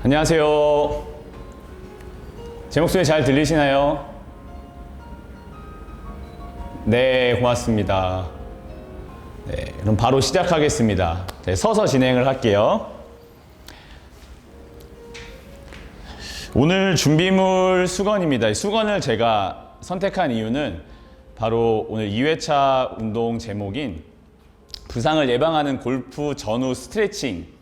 안녕하세요. 제 목소리 잘 들리시나요? 네, 고맙습니다. 네, 그럼 바로 시작하겠습니다. 네, 서서 진행을 할게요. 오늘 준비물 수건입니다. 이 수건을 제가 선택한 이유는 바로 오늘 2회차 운동 제목인 부상을 예방하는 골프 전후 스트레칭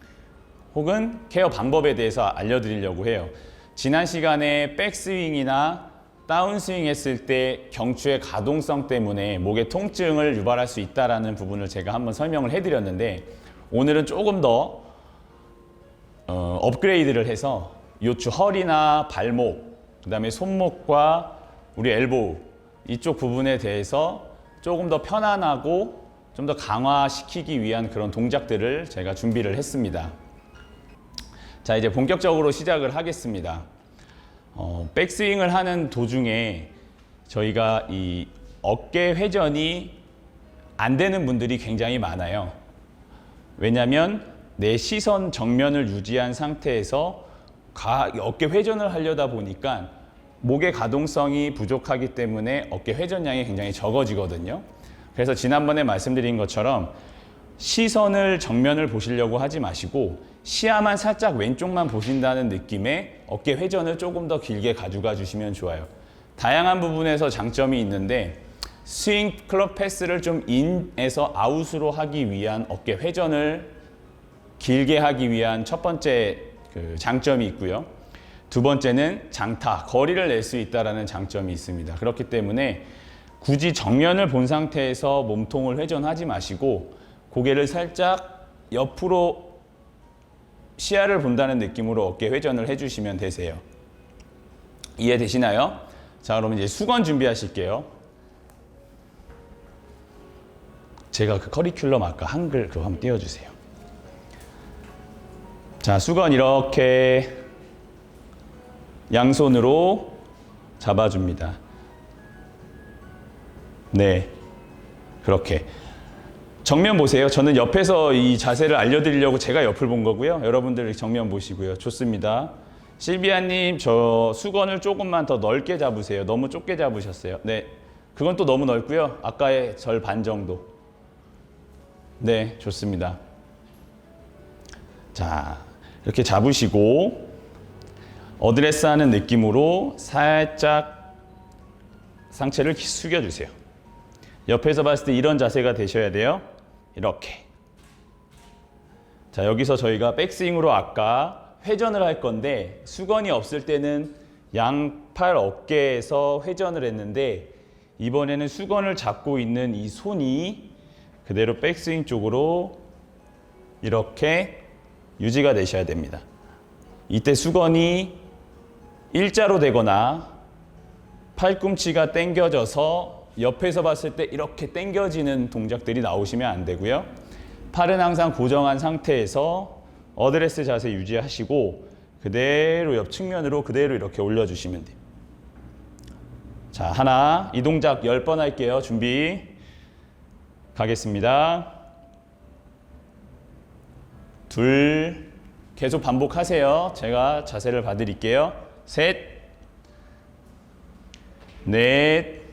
혹은 케어 방법에 대해서 알려드리려고 해요. 지난 시간에 백스윙이나 다운스윙 했을 때 경추의 가동성 때문에 목의 통증을 유발할 수 있다는 부분을 제가 한번 설명을 해드렸는데 오늘은 조금 더 어, 업그레이드를 해서 요추 허리나 발목, 그 다음에 손목과 우리 엘보우 이쪽 부분에 대해서 조금 더 편안하고 좀 더 강화시키기 위한 그런 동작들을 제가 준비를 했습니다. 자, 이제 본격적으로 시작을 하겠습니다. 어, 백스윙을 하는 도중에 저희가 이 어깨 회전이 안 되는 분들이 굉장히 많아요. 왜냐하면 내 시선 정면을 유지한 상태에서 가, 어깨 회전을 하려다 보니까 목의 가동성이 부족하기 때문에 어깨 회전량이 굉장히 적어지거든요. 그래서 지난번에 말씀드린 것처럼 시선을 정면을 보시려고 하지 마시고 시야만 살짝 왼쪽만 보신다는 느낌에 어깨 회전을 조금 더 길게 가져가 주시면 좋아요. 다양한 부분에서 장점이 있는데 스윙 클럽 패스를 좀 인에서 아웃으로 하기 위한 어깨 회전을 길게 하기 위한 첫 번째 그 장점이 있고요. 두 번째는 장타, 거리를 낼 수 있다라는 장점이 있습니다. 그렇기 때문에 굳이 정면을 본 상태에서 몸통을 회전하지 마시고 고개를 살짝 옆으로 시야를 본다는 느낌으로 어깨 회전을 해주시면 되세요. 이해되시나요? 자, 그럼 이제 수건 준비하실게요. 제가 그 커리큘럼 아까 한글 그거 한번 띄워주세요. 자, 수건 이렇게 양손으로 잡아줍니다. 네. 그렇게. 정면 보세요. 저는 옆에서 이 자세를 알려드리려고 제가 옆을 본 거고요. 여러분들 정면 보시고요. 좋습니다. 실비아님, 저 수건을 조금만 더 넓게 잡으세요. 너무 좁게 잡으셨어요. 네. 그건 또 너무 넓고요. 아까의 절반 정도. 네, 좋습니다. 자, 이렇게 잡으시고, 어드레스 하는 느낌으로 살짝 상체를 숙여주세요. 옆에서 봤을 때 이런 자세가 되셔야 돼요. 이렇게. 자, 여기서 저희가 백스윙으로 아까 회전을 할 건데 수건이 없을 때는 양팔 어깨에서 회전을 했는데 이번에는 수건을 잡고 있는 이 손이 그대로 백스윙 쪽으로 이렇게 유지가 되셔야 됩니다. 이때 수건이 일자로 되거나 팔꿈치가 당겨져서 옆에서 봤을 때 이렇게 당겨지는 동작들이 나오시면 안 되고요. 팔은 항상 고정한 상태에서 어드레스 자세 유지하시고 그대로 옆 측면으로 그대로 이렇게 올려주시면 돼요. 자, 하나, 이 동작 10번 할게요. 준비. 가겠습니다. 둘, 계속 반복하세요. 제가 자세를 봐드릴게요. 셋, 넷,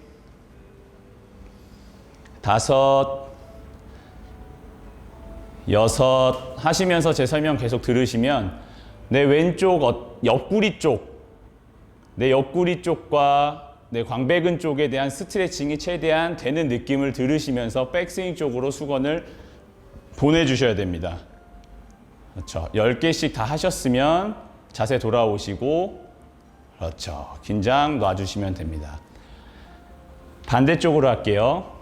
다섯, 여섯 하시면서 제 설명 계속 들으시면 내 왼쪽 어- 옆구리 쪽, 내 옆구리 쪽과 내 광배근 쪽에 대한 스트레칭이 최대한 되는 느낌을 들으시면서 백스윙 쪽으로 수건을 보내주셔야 됩니다. 그렇죠. 10개씩 다 하셨으면 자세 돌아오시고 그렇죠. 긴장 놔주시면 됩니다. 반대쪽으로 할게요.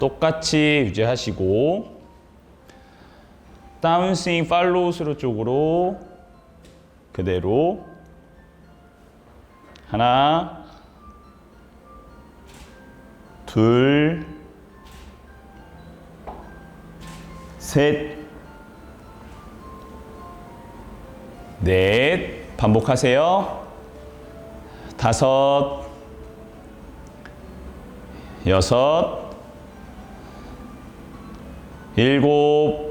똑같이 유지하시고 다운스윙 팔로우 스루 쪽으로 그대로 하나 둘 셋, 넷, 반복하세요. 다섯, 여섯, 일곱,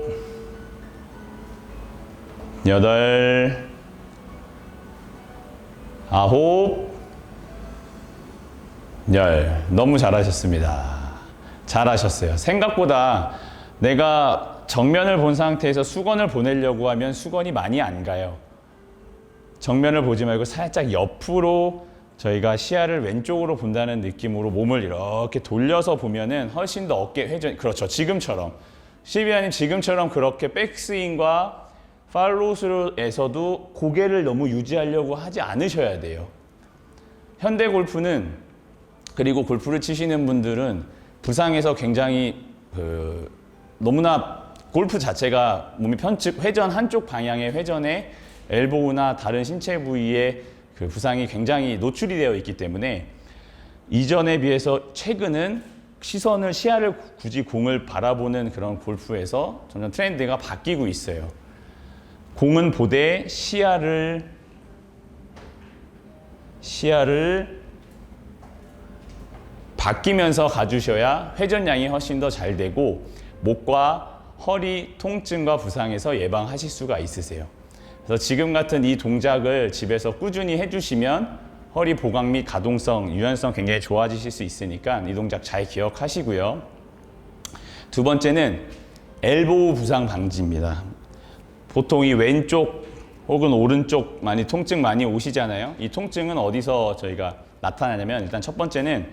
여덟, 아홉, 열. 너무 잘하셨습니다. 잘하셨어요. 생각보다 내가 정면을 본 상태에서 수건을 보내려고 하면 수건이 많이 안 가요. 정면을 보지 말고 살짝 옆으로 저희가 시야를 왼쪽으로 본다는 느낌으로 몸을 이렇게 돌려서 보면은 훨씬 더 어깨 회전, 그렇죠. 지금처럼. 시비아님 지금처럼 그렇게 백스윙과 팔로우스루에서도 고개를 너무 유지하려고 하지 않으셔야 돼요. 현대 골프는 그리고 골프를 치시는 분들은 부상에서 굉장히 그 너무나 골프 자체가 몸이 편측 회전 한쪽 방향의 회전에 엘보우나 다른 신체 부위에 그 부상이 굉장히 노출이 되어 있기 때문에 이전에 비해서 최근은 시선을 시야를 굳이 공을 바라보는 그런 골프에서 점점 트렌드가 바뀌고 있어요. 공은 보되 시야를 시야를 바뀌면서 가주셔야 회전량이 훨씬 더 잘 되고 목과 허리 통증과 부상에서 예방하실 수가 있으세요. 그래서 지금 같은 이 동작을 집에서 꾸준히 해주시면 허리 보강 및 가동성, 유연성 굉장히 좋아지실 수 있으니까 이 동작 잘 기억하시고요. 두 번째는 엘보우 부상 방지입니다. 보통 이 왼쪽 혹은 오른쪽 많이 통증 많이 오시잖아요. 이 통증은 어디서 저희가 나타나냐면 일단 첫 번째는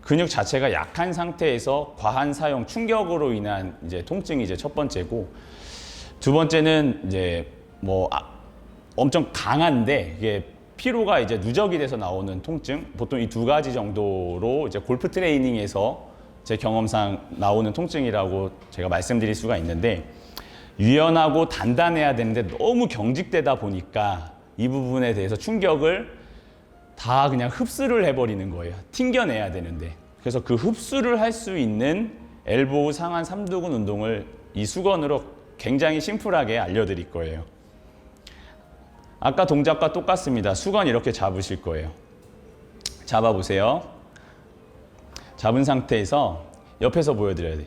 근육 자체가 약한 상태에서 과한 사용, 충격으로 인한 이제 통증이 이제 첫 번째고 두 번째는 이제 뭐 아, 엄청 강한데 이게 피로가 이제 누적이 돼서 나오는 통증 보통 이 두 가지 정도로 이제 골프 트레이닝에서 제 경험상 나오는 통증이라고 제가 말씀드릴 수가 있는데 유연하고 단단해야 되는데 너무 경직되다 보니까 이 부분에 대해서 충격을 다 그냥 흡수를 해버리는 거예요. 튕겨내야 되는데. 그래서 그 흡수를 할 수 있는 엘보우 상한 삼두근 운동을 이 수건으로 굉장히 심플하게 알려드릴 거예요. 아까 동작과 똑같습니다. 수건 이렇게 잡으실 거예요. 잡아보세요. 잡은 상태에서 옆에서 보여드려야 돼요.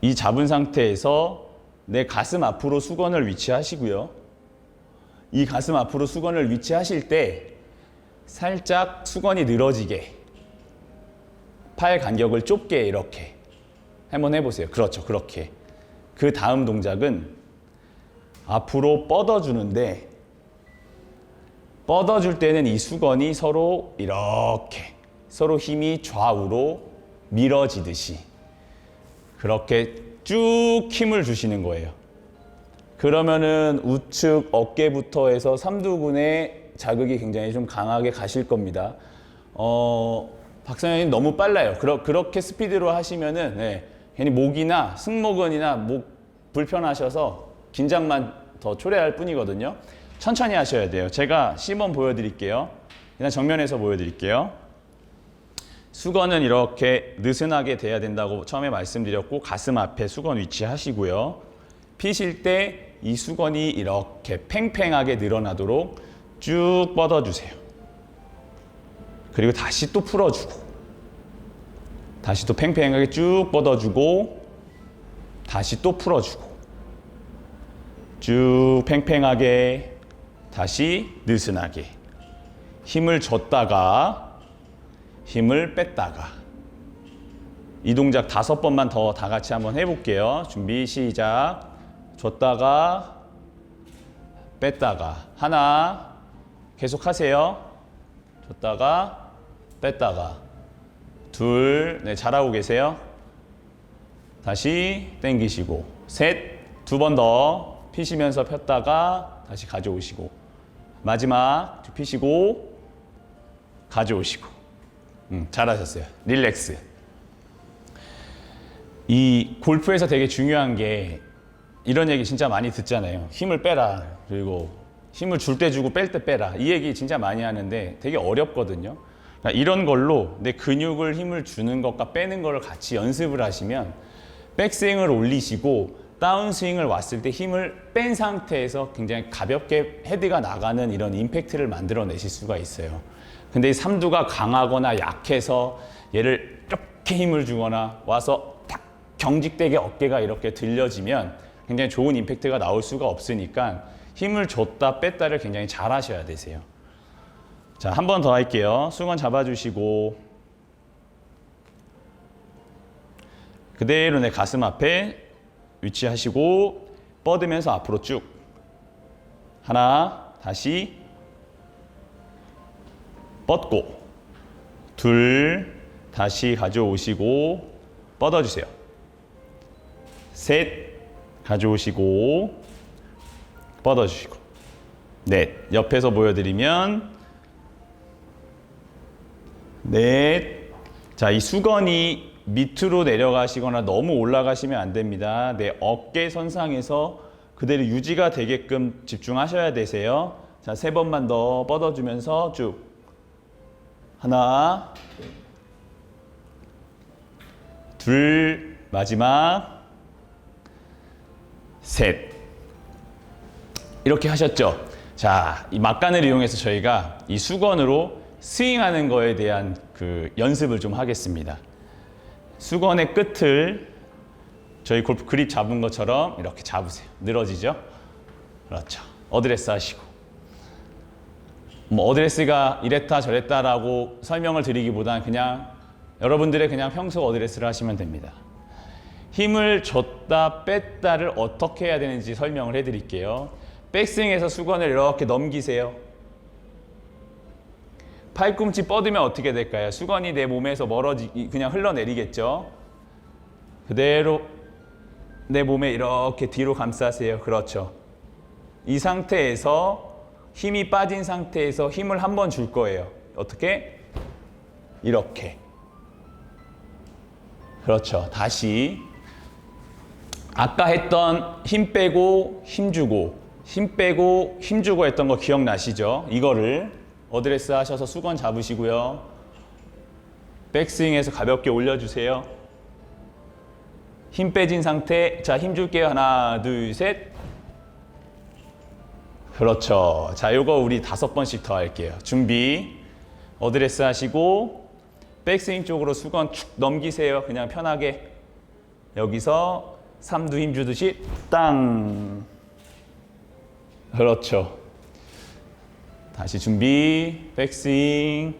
이 잡은 상태에서 내 가슴 앞으로 수건을 위치하시고요. 이 가슴 앞으로 수건을 위치하실 때 살짝 수건이 늘어지게 팔 간격을 좁게 이렇게 한번 해보세요. 그렇죠. 그렇게. 그 다음 동작은 앞으로 뻗어주는데 뻗어줄 때는 이 수건이 서로 이렇게 서로 힘이 좌우로 밀어지듯이 그렇게 쭉 힘을 주시는 거예요. 그러면은 우측 어깨부터 해서 삼두근에 자극이 굉장히 좀 강하게 가실 겁니다. 어, 박사님 너무 빨라요. 그러, 그렇게 스피드로 하시면은 네, 괜히 목이나 승모근이나 목 불편하셔서 긴장만 더 초래할 뿐이거든요. 천천히 하셔야 돼요. 제가 시범 보여드릴게요. 그냥 정면에서 보여드릴게요. 수건은 이렇게 느슨하게 돼야 된다고 처음에 말씀드렸고 가슴 앞에 수건 위치하시고요. 피실 때 이 수건이 이렇게 팽팽하게 늘어나도록 쭉 뻗어주세요. 그리고 다시 또 풀어주고 다시 또 팽팽하게 쭉 뻗어주고 다시 또 풀어주고 쭉 팽팽하게 다시 느슨하게 힘을 줬다가 힘을 뺐다가 이 동작 다섯 번만 더 다 같이 한번 해볼게요. 준비 시작. 줬다가 뺐다가 하나 계속 하세요. 줬다가 뺐다가 둘, 네 잘하고 계세요. 다시 땡기시고 셋, 두 번 더 피시면서 폈다가 다시 가져오시고 마지막 피시고 가져오시고 음, 잘하셨어요. 릴렉스. 이 골프에서 되게 중요한 게 이런 얘기 진짜 많이 듣잖아요. 힘을 빼라. 그리고 힘을 줄 때 주고 뺄 때 빼라. 이 얘기 진짜 많이 하는데 되게 어렵거든요. 그러니까 이런 걸로 내 근육을 힘을 주는 것과 빼는 것을 같이 연습을 하시면 백스윙을 올리시고 다운스윙을 왔을 때 힘을 뺀 상태에서 굉장히 가볍게 헤드가 나가는 이런 임팩트를 만들어내실 수가 있어요. 근데 이 삼두가 강하거나 약해서 얘를 이렇게 힘을 주거나 와서 탁 경직되게 어깨가 이렇게 들려지면 굉장히 좋은 임팩트가 나올 수가 없으니까 힘을 줬다 뺐다를 굉장히 잘 하셔야 되세요. 자, 한 번 더 할게요. 수건 잡아주시고 그대로 내 가슴 앞에 위치하시고 뻗으면서 앞으로 쭉. 하나 다시. 뻗고. 둘 다시 가져오시고 뻗어주세요. 셋 가져오시고 뻗어주시고. 넷 옆에서 보여드리면 넷. 자, 이 수건이 밑으로 내려가시거나 너무 올라가시면 안 됩니다. 내 어깨 선상에서 그대로 유지가 되게끔 집중하셔야 되세요. 자, 세 번만 더 뻗어주면서 쭉. 하나, 둘, 마지막, 셋. 이렇게 하셨죠? 자, 이 막간을 이용해서 저희가 이 수건으로 스윙하는 거에 대한 그 연습을 좀 하겠습니다. 수건의 끝을 저희 골프 그립 잡은 것처럼 이렇게 잡으세요. 늘어지죠? 그렇죠. 어드레스 하시고. 뭐 어드레스가 이랬다 저랬다라고 설명을 드리기보다는 그냥 여러분들의 그냥 평소 어드레스를 하시면 됩니다. 힘을 줬다 뺐다를 어떻게 해야 되는지 설명을 해드릴게요. 백스윙에서 수건을 이렇게 넘기세요. 팔꿈치 뻗으면 어떻게 될까요? 수건이 내 몸에서 멀어지 그냥 흘러내리겠죠. 그대로 내 몸에 이렇게 뒤로 감싸세요. 그렇죠. 이 상태에서 힘이 빠진 상태에서 힘을 한 번 줄 거예요. 어떻게? 이렇게. 그렇죠. 다시 아까 했던 힘 빼고 힘 주고 힘 빼고 힘 주고 했던 거 기억나시죠? 이거를 어드레스 하셔서 수건 잡으시고요. 백스윙에서 가볍게 올려주세요. 힘 빼진 상태. 자, 힘 줄게요. 하나, 둘, 셋. 그렇죠. 자, 요거 우리 다섯 번씩 더 할게요. 준비. 어드레스 하시고, 백스윙 쪽으로 수건 축 넘기세요. 그냥 편하게. 여기서 삼두 힘 주듯이 땅. 그렇죠. 다시 준비. 백스윙.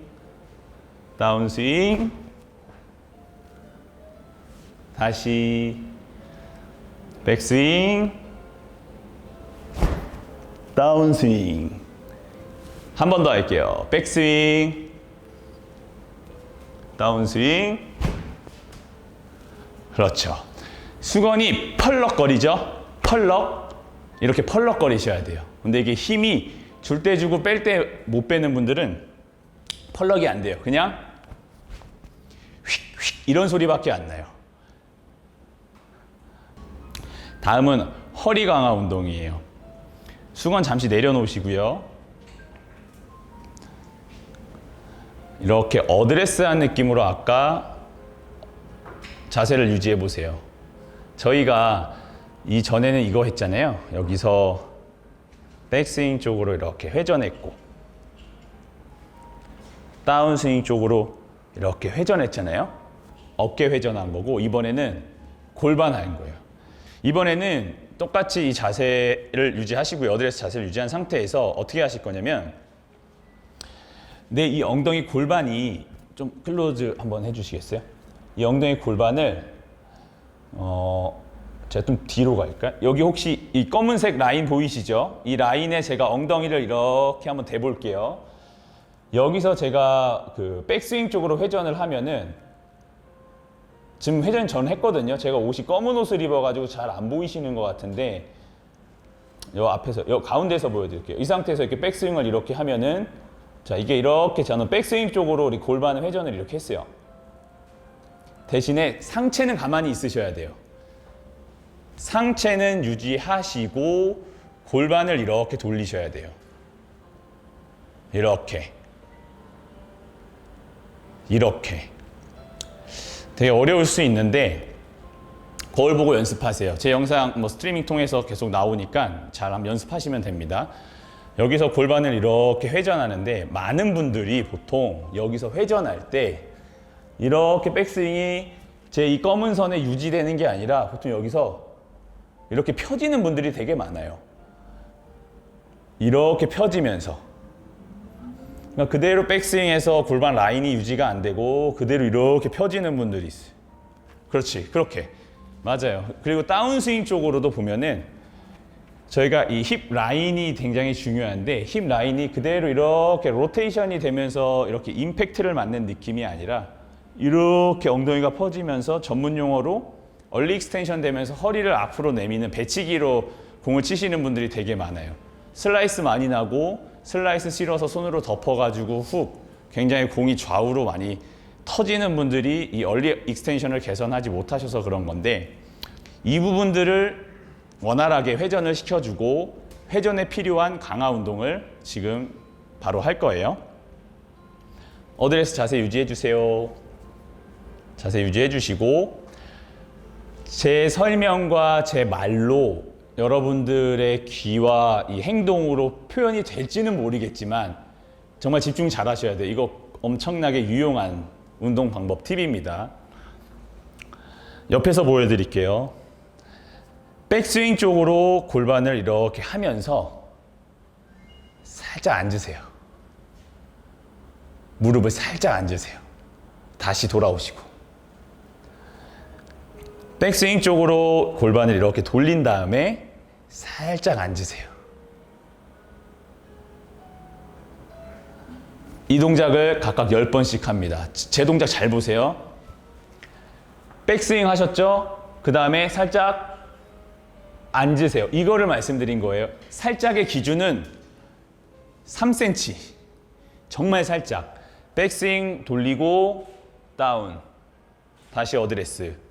다운스윙. 다시. 백스윙. 다운스윙. 한 번 더 할게요. 백스윙. 다운스윙. 그렇죠. 수건이 펄럭거리죠? 펄럭. 이렇게 펄럭거리셔야 돼요. 근데 이게 힘이 줄 때 주고 뺄 때 못 빼는 분들은 펄럭이 안 돼요. 그냥 휙휙 이런 소리밖에 안 나요. 다음은 허리 강화 운동이에요. 수건 잠시 내려놓으시고요. 이렇게 어드레스한 느낌으로 아까 자세를 유지해 보세요. 저희가 이 전에는 이거 했잖아요. 여기서 백스윙 쪽으로 이렇게 회전했고 다운스윙 쪽으로 이렇게 회전했잖아요. 어깨 회전한 거고 이번에는 골반 한 거예요. 이번에는 똑같이 이 자세를 유지하시고요. 어드레스 자세를 유지한 상태에서 어떻게 하실 거냐면 내 이 엉덩이 골반이 좀 클로즈 한번 해주시겠어요? 이 엉덩이 골반을 어 제가 좀 뒤로 갈까요? 여기 혹시 이 검은색 라인 보이시죠? 이 라인에 제가 엉덩이를 이렇게 한번 대볼게요. 여기서 제가 그 백스윙 쪽으로 회전을 하면은 지금 회전 전 했거든요. 제가 옷이 검은 옷을 입어가지고 잘 안 보이시는 것 같은데 요 앞에서 요 가운데서 보여드릴게요. 이 상태에서 이렇게 백스윙을 이렇게 하면은 자 이게 이렇게 저는 백스윙 쪽으로 우리 골반을 회전을 이렇게 했어요. 대신에 상체는 가만히 있으셔야 돼요. 상체는 유지하시고 골반을 이렇게 돌리셔야 돼요. 이렇게. 이렇게. 되게 어려울 수 있는데 거울 보고 연습하세요. 제 영상 뭐 스트리밍 통해서 계속 나오니까 잘 한번 연습하시면 됩니다. 여기서 골반을 이렇게 회전하는데 많은 분들이 보통 여기서 회전할 때 이렇게 백스윙이 제 이 검은 선에 유지되는 게 아니라 보통 여기서 이렇게 펴지는 분들이 되게 많아요. 이렇게 펴지면서 그러니까 그대로 백스윙에서 골반 라인이 유지가 안 되고 그대로 이렇게 펴지는 분들이 있어요. 그렇지, 그렇게 맞아요. 그리고 다운스윙 쪽으로도 보면은 저희가 이 힙 라인이 굉장히 중요한데 힙 라인이 그대로 이렇게 로테이션이 되면서 이렇게 임팩트를 맞는 느낌이 아니라 이렇게 엉덩이가 퍼지면서 전문 용어로 얼리 익스텐션 되면서 허리를 앞으로 내미는 배치기로 공을 치시는 분들이 되게 많아요. 슬라이스 많이 나고 슬라이스 실어서 손으로 덮어가지고 훅 굉장히 공이 좌우로 많이 터지는 분들이 이 얼리 익스텐션을 개선하지 못하셔서 그런 건데 이 부분들을 원활하게 회전을 시켜주고 회전에 필요한 강화 운동을 지금 바로 할 거예요. 어드레스 자세 유지해 주세요. 자세 유지해 주시고 제 설명과 제 말로 여러분들의 귀와 이 행동으로 표현이 될지는 모르겠지만 정말 집중 잘 하셔야 돼요. 이거 엄청나게 유용한 운동 방법 팁입니다. 옆에서 보여드릴게요. 백스윙 쪽으로 골반을 이렇게 하면서 살짝 앉으세요. 무릎을 살짝 앉으세요. 다시 돌아오시고. 백스윙 쪽으로 골반을 이렇게 돌린 다음에 살짝 앉으세요. 이 동작을 각각 10번씩 합니다. 제 동작 잘 보세요. 백스윙 하셨죠? 그 다음에 살짝 앉으세요. 이거를 말씀드린 거예요. 살짝의 기준은 3cm. 정말 살짝. 백스윙 돌리고 다운. 다시 어드레스.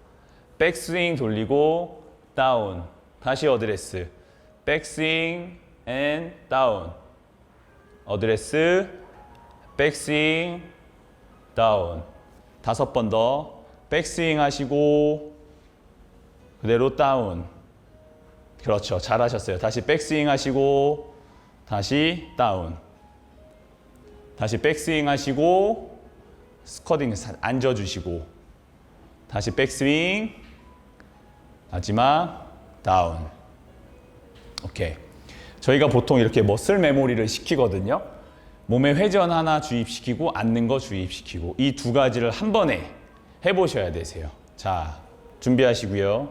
백스윙 돌리고 다운. 다시 어드레스. 백스윙 앤 다운. 어드레스. 백스윙 다운. 다섯 번 더. 백스윙 하시고 그대로 다운. 그렇죠. 잘하셨어요. 다시 백스윙 하시고 다시 다운. 다시 백스윙 하시고 스쿼딩 앉아 주시고 다시 백스윙 마지막 다운. 오케이. 저희가 보통 이렇게 머슬 메모리를 시키거든요. 몸에 회전 하나 주입시키고 앉는 거 주입시키고 이 두 가지를 한 번에 해보셔야 되세요. 자, 준비하시고요.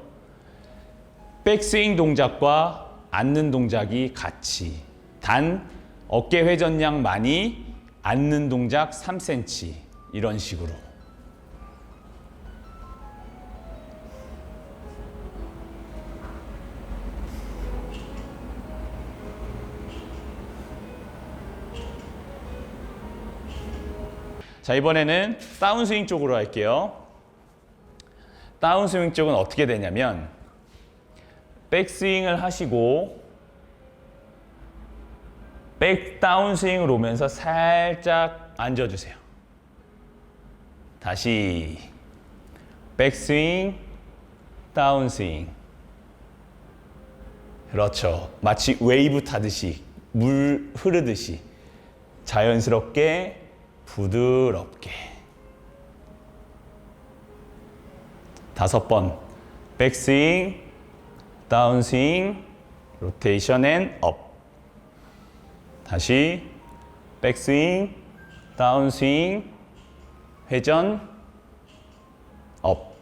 백스윙 동작과 앉는 동작이 같이 단 어깨 회전량 많이 앉는 동작 3cm 이런 식으로 자 이번에는 다운스윙 쪽으로 할게요 다운스윙 쪽은 어떻게 되냐면 백스윙을 하시고 백 다운스윙을 오면서 살짝 앉아주세요. 다시 백스윙 다운스윙 그렇죠. 마치 웨이브 타듯이 물 흐르듯이 자연스럽게 부드럽게 다섯 번 백스윙 다운스윙, 로테이션 앤 업. 다시 백스윙, 다운스윙, 회전, 업.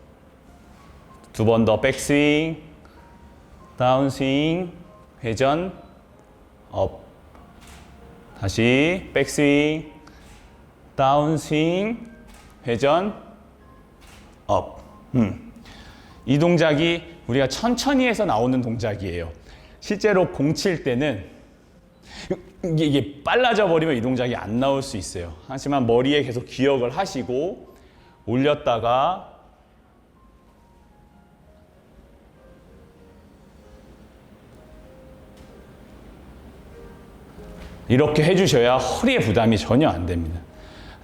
두 번 더 백스윙, 다운스윙, 회전, 업. 다시 백스윙, 다운스윙, 회전, 업. 음. 이 동작이 우리가 천천히 해서 나오는 동작이에요. 실제로 공 칠 때는 이게, 빨라져 버리면 이 동작이 안 나올 수 있어요. 하지만 머리에 계속 기억을 하시고 올렸다가 이렇게 해주셔야 허리에 부담이 전혀 안 됩니다.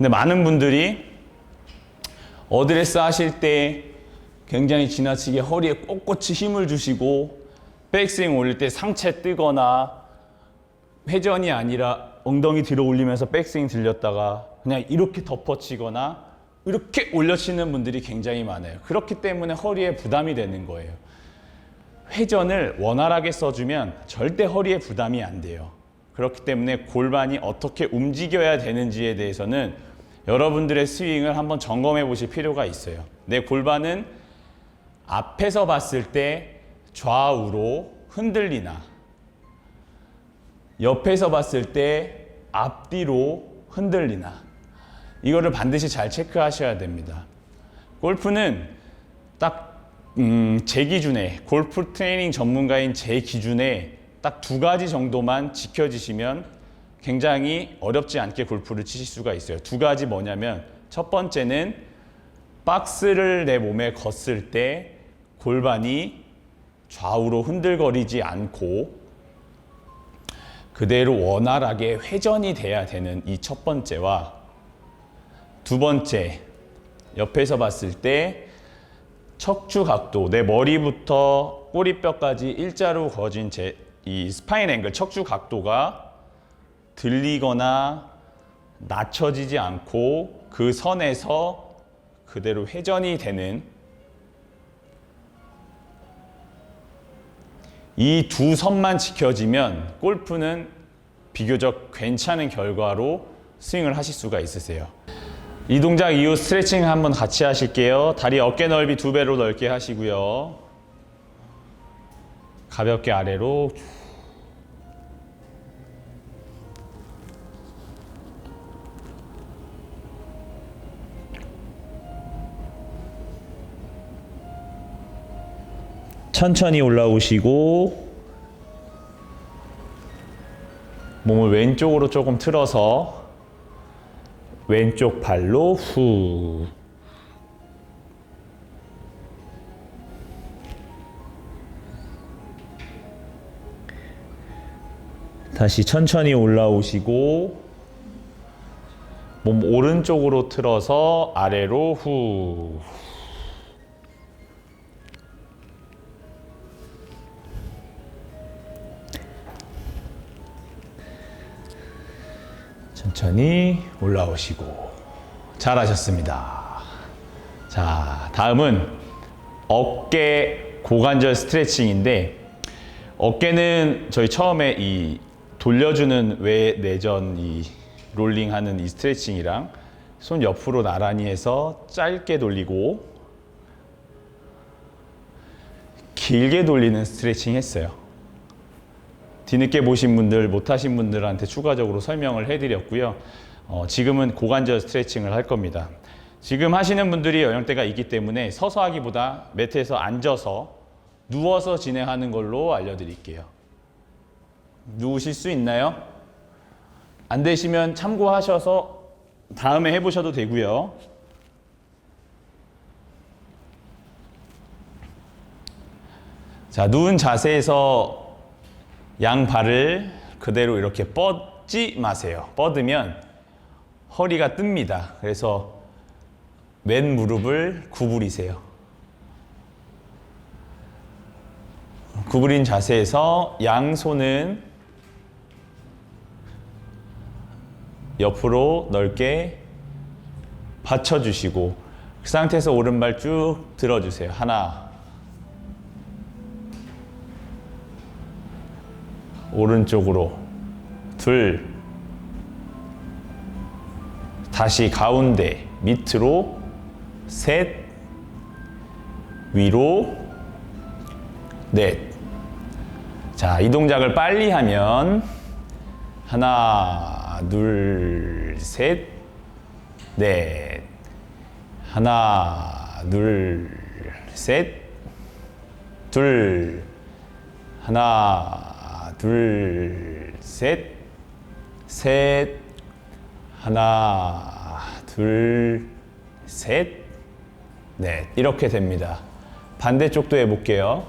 근데 많은 분들이 어드레스 하실 때 굉장히 지나치게 허리에 꼿꼿이 힘을 주시고 백스윙 올릴 때 상체 뜨거나 회전이 아니라 엉덩이 뒤로 올리면서 백스윙 들렸다가 그냥 이렇게 덮어치거나 이렇게 올려치는 분들이 굉장히 많아요. 그렇기 때문에 허리에 부담이 되는 거예요. 회전을 원활하게 써주면 절대 허리에 부담이 안 돼요. 그렇기 때문에 골반이 어떻게 움직여야 되는지에 대해서는 여러분들의 스윙을 한번 점검해 보실 필요가 있어요. 내 골반은 앞에서 봤을 때 좌우로 흔들리나, 옆에서 봤을 때 앞뒤로 흔들리나, 이거를 반드시 잘 체크하셔야 됩니다. 골프는 딱 음, 제 기준에 골프 트레이닝 전문가인 제 기준에 딱 두 가지 정도만 지켜지시면 굉장히 어렵지 않게 골프를 치실 수가 있어요. 두 가지 뭐냐면 첫 번째는 박스를 내 몸에 걷을 때 골반이 좌우로 흔들거리지 않고 그대로 원활하게 회전이 돼야 되는 이 첫 번째와 두 번째 옆에서 봤을 때 척추 각도, 내 머리부터 꼬리뼈까지 일자로 거진 제, 이 스파인 앵글, 척추 각도가 들리거나 낮춰지지 않고 그 선에서 그대로 회전이 되는 이 두 선만 지켜지면 골프는 비교적 괜찮은 결과로 스윙을 하실 수가 있으세요. 이 동작 이후 스트레칭 한번 같이 하실게요. 다리 어깨 넓이 두 배로 넓게 하시고요. 가볍게 아래로 천천히 올라오시고 몸을 왼쪽으로 조금 틀어서 왼쪽 발로 후. 다시 천천히 올라오시고 몸 오른쪽으로 틀어서 아래로 후. 천천히 올라오시고 잘하셨습니다. 자, 다음은 어깨 고관절 스트레칭인데 어깨는 저희 처음에 이 돌려주는 외 내전 이 롤링하는 이 스트레칭이랑 손 옆으로 나란히 해서 짧게 돌리고 길게 돌리는 스트레칭 했어요. 뒤늦게 보신 분들, 못하신 분들한테 추가적으로 설명을 해드렸고요. 어, 지금은 고관절 스트레칭을 할 겁니다. 지금 하시는 분들이 연령대가 있기 때문에 서서 하기보다 매트에서 앉아서 누워서 진행하는 걸로 알려드릴게요. 누우실 수 있나요? 안 되시면 참고하셔서 다음에 해보셔도 되고요. 자, 누운 자세에서 양 발을 그대로 이렇게 뻗지 마세요. 뻗으면 허리가 뜹니다. 그래서 왼 무릎을 구부리세요. 구부린 자세에서 양손은 옆으로 넓게 받쳐주시고 그 상태에서 오른발 쭉 들어주세요. 하나, 오른쪽으로 둘 다시 가운데 밑으로 셋 위로 넷. 자, 이 동작을 빨리 하면 하나, 둘, 셋, 넷. 하나, 둘, 셋, 둘. 하나, 둘, 셋, 셋, 하나, 둘, 셋, 넷. 이렇게 됩니다. 반대쪽도 해볼게요.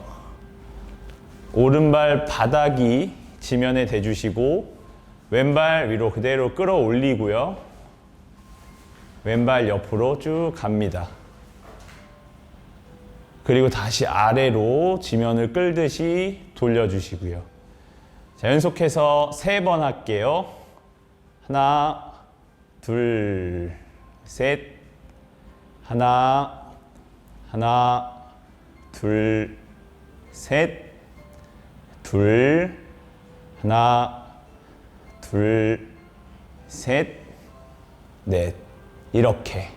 오른발 바닥이 지면에 대주시고, 왼발 위로 그대로 끌어올리고요. 왼발 옆으로 쭉 갑니다. 그리고 다시 아래로 지면을 끌듯이 돌려주시고요. 자, 연속해서 세 번 할게요. 하나, 둘, 셋, 하나, 하나, 둘, 셋, 둘, 하나, 둘, 셋, 넷. 이렇게.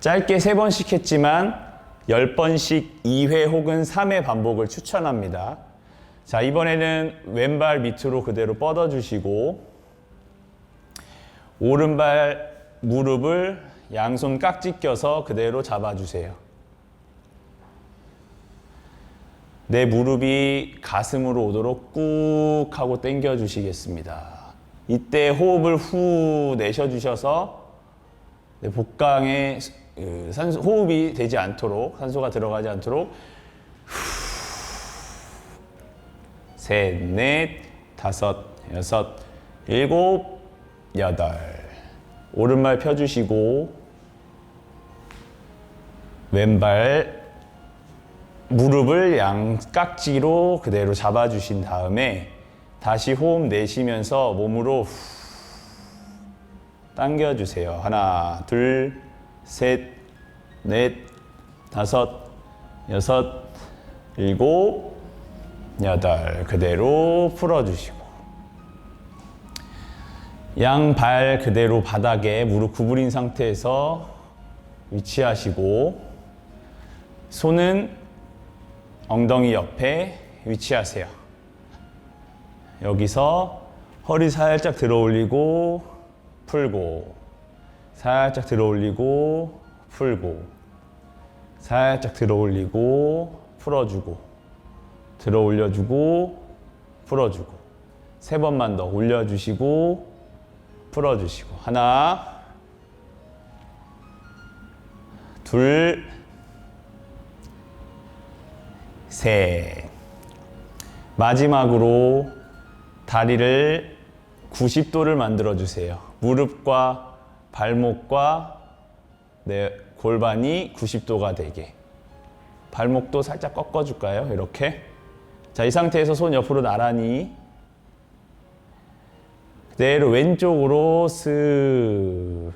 짧게 세 번씩 했지만 10번씩 2회 혹은 3회 반복을 추천합니다. 자, 이번에는 왼발 밑으로 그대로 뻗어 주시고 오른발 무릎을 양손 깍지 껴서 그대로 잡아 주세요. 내 무릎이 가슴으로 오도록 꾹 하고 당겨 주시겠습니다. 이때 호흡을 후 내쉬어 주셔서 내 복강에 그 호흡이 되지 않도록 산소가 들어가지 않도록 셋, 넷, 다섯, 여섯, 일곱, 여덟. 오른발 펴주시고 왼발 무릎을 양깍지로 그대로 잡아주신 다음에 다시 호흡 내쉬면서 몸으로 후 당겨주세요. 하나, 둘, 셋, 넷, 다섯, 여섯, 일곱, 여덟. 그대로 풀어주시고. 양 발 그대로 바닥에 무릎 구부린 상태에서 위치하시고, 손은 엉덩이 옆에 위치하세요. 여기서 허리 살짝 들어 올리고, 풀고, 살짝 들어 올리고, 풀고, 살짝 들어 올리고, 풀어주고, 들어 올려주고, 풀어주고, 세 번만 더 올려주시고, 풀어주시고, 하나, 둘, 셋. 마지막으로 다리를 90도를 만들어 주세요. 무릎과 발목과 내 골반이 90도가 되게. 발목도 살짝 꺾어 줄까요? 이렇게. 자, 이 상태에서 손 옆으로 나란히 그대로 왼쪽으로 쓱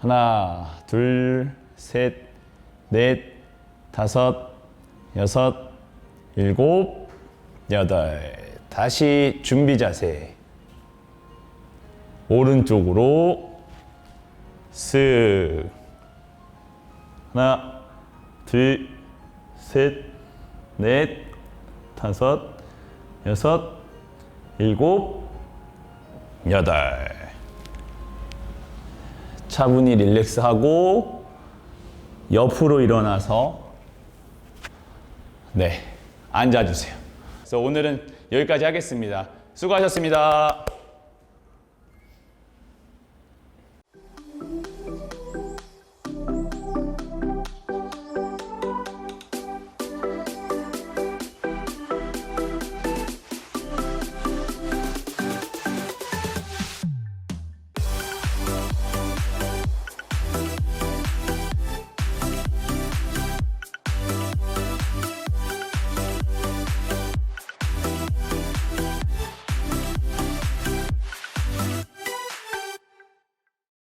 하나, 둘, 셋, 넷, 다섯, 여섯, 일곱, 여덟. 다시 준비 자세. 오른쪽으로 쓱. 하나, 둘, 셋, 넷, 다섯, 여섯, 일곱, 여덟. 차분히 릴렉스하고 옆으로 일어나서 네 앉아주세요. 그래서 오늘은 여기까지 하겠습니다. 수고하셨습니다.